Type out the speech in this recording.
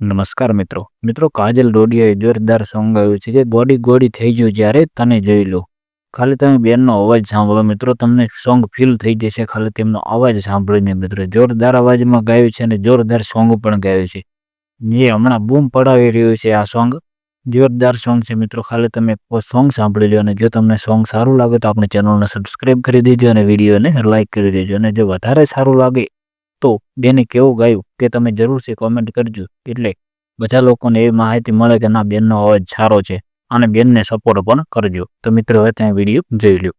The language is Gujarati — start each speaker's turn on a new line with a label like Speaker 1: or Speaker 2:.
Speaker 1: નમસ્કાર મિત્રો. મિત્રો, કાજલ ડોડિયાએ જોરદાર સોંગ ગાયું છે કે ગોડી ગોડી થઈ ગયું જ્યારે તને જોઈ લો. ખાલી તમે બેનનો અવાજ સાંભળો મિત્રો, તમને સોંગ ફીલ થઈ જશે ખાલી તેમનો અવાજ સાંભળીને મિત્રો. જોરદાર અવાજમાં ગાયું છે અને જોરદાર સોંગ પણ ગાયું છે. જે હમણાં બૂમ પડાવી રહ્યું છે આ સોંગ. જોરદાર સોંગ છે મિત્રો, ખાલી તમે સોંગ સાંભળી લો અને જો તમને સોંગ સારું લાગે તો આપણે ચેનલને સબસ્ક્રાઈબ કરી દેજો અને વિડીયોને લાઇક કરી દેજો. અને જો વધારે સારું લાગે તો બેને કેવું ગાયું કે તમે જરૂરથી કોમેન્ટ કરજો. એટલે બધા લોકોને એવી માહિતી મળે કે ના બેનનો અવાજ સારો છે. અને બેનને સપોર્ટ પણ કરજો. તો મિત્રો, હવે ત્યાં વીડિયો જોઈ લો